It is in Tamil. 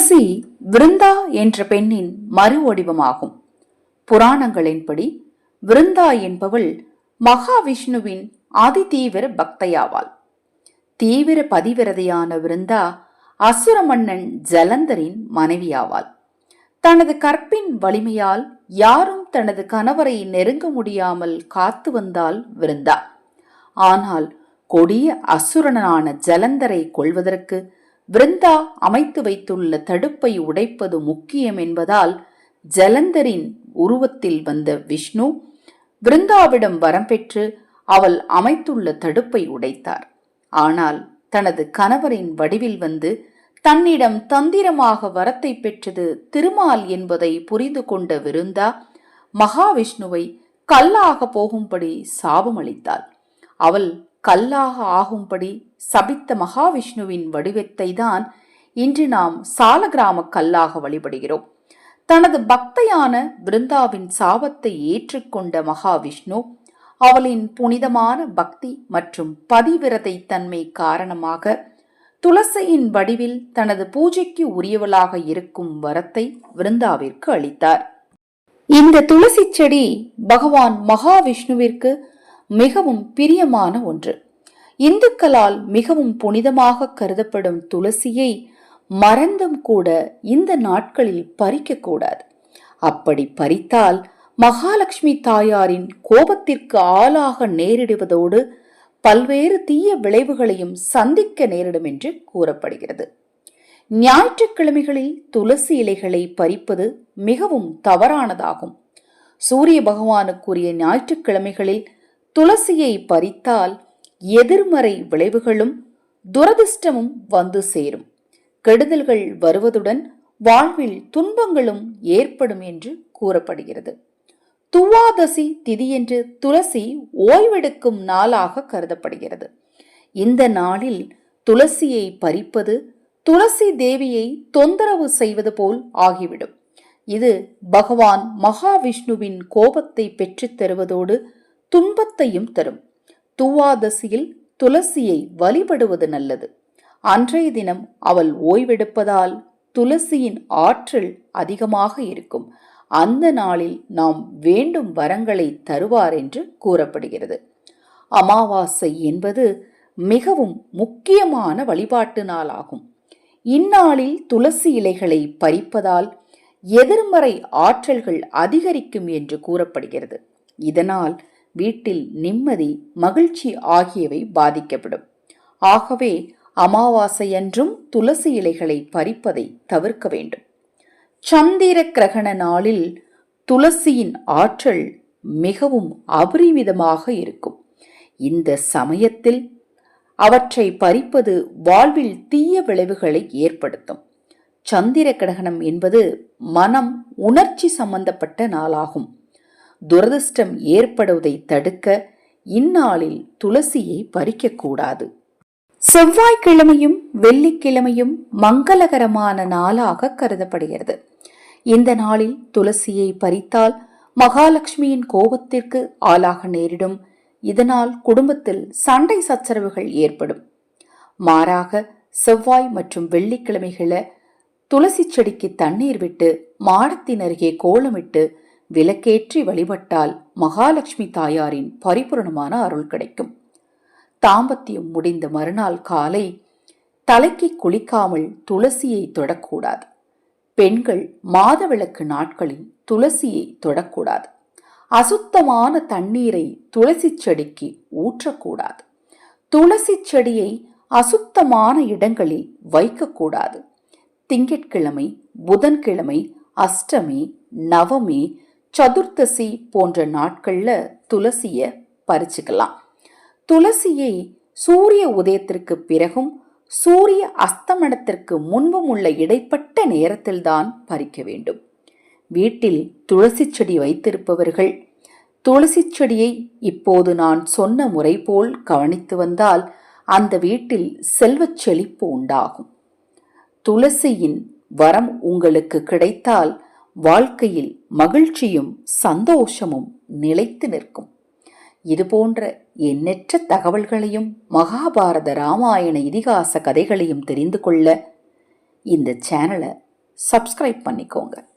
துளசி விருந்தா என்ற பெண்ணின் மறு வடிவமாகும். புராணங்களின்படி விருந்தா என்பவள் மகாவிஷ்ணுவின் அதிதீவிர பக்தையாவாள். தீவிர பதிவிரதையான விருந்தா அசுர மன்னன் ஜலந்தரின் மனைவியாவாள். தனது கற்பின் வலிமையால் யாரும் தனது கணவரை நெருங்க முடியாமல் காத்து வந்தாள் விருந்தா. ஆனால் கொடிய அசுரனான ஜலந்தரை கொள்வதற்கு விருந்தா அமைத்து வைத்துள்ள தடுப்பை உடைப்பது முக்கியம் என்பதால் ஜலந்தரின் உருவத்தில் வந்த விஷ்ணு விருந்தாவிடம் வரம் பெற்று அவள் அமைத்துள்ள தடுப்பை உடைத்தார். ஆனால் தனது கணவரின் வடிவில் வந்து தன்னிடம் தந்திரமாக வரத்தை பெற்றது திருமால் என்பதை புரிந்து கொண்ட விருந்தா மகாவிஷ்ணுவை கல்லாக போகும்படி சாபமளித்தாள். அவள் கல்லாக ஆகும்படி சபித்த மகாவிஷ்ணுவின் வடிவத்தை தான் இன்று நாம் சாலகிராம கல்லாக வழிபடுகிறோம். தனது பக்தையான விருந்தாவின் சாபத்தை ஏற்றுக்கொண்ட மகாவிஷ்ணு அவளின் புனிதமான பக்தி மற்றும் பதிவிரதை தன்மை காரணமாக துளசியின் வடிவில் தனது பூஜைக்கு உரியவளாக இருக்கும் வரத்தை விருந்தாவிற்கு அளித்தார். இந்த துளசி செடி பகவான் மகாவிஷ்ணுவிற்கு மிகவும் பிரியமான ஒன்று. இந்துக்களால் மிகவும் புனிதமாக கருதப்படும் துளசியை மறந்தும் கூட இந்த நாட்களில் பறிக்கக்கூடாது அப்படி பறித்தால் மகாலட்சுமி தாயாரின் கோபத்திற்கு ஆளாக நேரிடுவதோடு பல்வேறு தீய விளைவுகளையும் சந்திக்க நேரிடும் என்று கூறப்படுகிறது. ஞாயிற்றுக்கிழமைகளில் துளசி இலைகளை பறிப்பது மிகவும் தவறானதாகும். சூரிய பகவானுக்குரிய ஞாயிற்றுக்கிழமைகளில் துளசியை பறித்தால் எதிர்மறை விளைவுகளும் துரதிர்ஷ்டமும் வந்து சேரும். கெடுதல்கள் வருவதுடன் வாழ்வில் துன்பங்களும் ஏற்படும் என்று கூறப்படுகிறது. துவாதசி திதியன்று துளசி ஓய்வெடுக்கும் நாளாக கருதப்படுகிறது. இந்த நாளில் துளசியை பறிப்பது துளசி தேவியை தொந்தரவு செய்வது போல் ஆகிவிடும். இது பகவான் மகாவிஷ்ணுவின் கோபத்தை பெற்றுத் தருவதோடு துன்பத்தையும் தரும். துவாதசியில் துளசியை வழிபடுவது நல்லது. அன்றைய தினம் அவள் ஓய்வெடுப்பதால் துளசியின் ஆற்றல் அதிகமாக இருக்கும். அந்த நாளில் நாம் வேண்டும் வரங்களை தருவார் என்று கூறப்படுகிறது. அமாவாசை என்பது மிகவும் முக்கியமான வழிபாட்டு நாளாகும் இந்நாளில் துளசி இலைகளை பறிப்பதால் எதிர்மறை ஆற்றல்கள் அதிகரிக்கும் என்று கூறப்படுகிறது. இதனால் வீட்டில் நிம்மதி மகிழ்ச்சி ஆகியவை பாதிக்கப்படும். ஆகவே அமாவாசையன்றும் துளசி இலைகளை பறிப்பதை தவிர்க்க வேண்டும். சந்திர கிரகண நாளில் துளசியின் ஆற்றல் மிகவும் அபரிமிதமாக இருக்கும். இந்த சமயத்தில் அவற்றை பறிப்பது வாழ்வில் தீய விளைவுகளை ஏற்படுத்தும். சந்திர கிரகணம் என்பது மனம் உணர்ச்சி சம்பந்தப்பட்ட நாளாகும். துரதிர்ஷ்டம் ஏற்படுவதை தடுக்க இந்நாளில் துளசியை பறிக்கக்கூடாது செவ்வாய்க்கிழமையும் வெள்ளிக்கிழமையும் மங்களகரமான நாளாக கருதப்படுகிறது. இந்த நாளில் துளசியை பறித்தால் மகாலட்சுமியின் கோபத்திற்கு ஆளாக நேரிடும். இதனால் குடும்பத்தில் சண்டை சச்சரவுகள் ஏற்படும். மாறாக செவ்வாய் மற்றும் வெள்ளிக்கிழமைகளை துளசி செடிக்கு தண்ணீர் விட்டு மாடத்தின் அருகே கோலமிட்டு விளக்கேற்றி வழிபட்டால் மகாலட்சுமி தாயாரின் பரிபூரணமான அருள் கிடைக்கும். தாம்பத்தியம் முடிந்த மறுநாள் காலை தலைக்கு குளிக்காமல் துளசியை தொடக்கூடாது. பெண்கள் மாதவிளக்கு நாட்களில் துளசியை தொடக்கூடாது. அசுத்தமான தண்ணீரை துளசி செடிக்கு ஊற்றக்கூடாது. துளசி செடியை அசுத்தமான இடங்களில் வைக்கக்கூடாது. திங்கட்கிழமை புதன்கிழமை அஷ்டமி நவமி சதுர்த்தசி போன்ற நாட்களில் துளசியை பறிச்சுக்கலாம். துளசியை சூரிய உதயத்திற்கு பிறகும் சூரிய அஸ்தமனத்திற்கு முன்பும் உள்ள இடைப்பட்ட நேரத்தில்தான் பறிக்க வேண்டும். வீட்டில் துளசி செடி வைத்திருப்பவர்கள் துளசி செடியை இப்போது நான் சொன்ன முறை போல் கவனித்து வந்தால் அந்த வீட்டில் செல்வச் செழிப்பு உண்டாகும். துளசியின் வரம் உங்களுக்கு கிடைத்தால் வாழ்க்கையில் மகிழ்ச்சியும் சந்தோஷமும் நிலைத்து நிற்கும். இதுபோன்ற எண்ணற்ற தகவல்களையும் மகாபாரத ராமாயண இதிகாச கதைகளையும் தெரிந்து கொள்ள இந்த சேனலை சப்ஸ்கிரைப் பண்ணிக்கோங்க.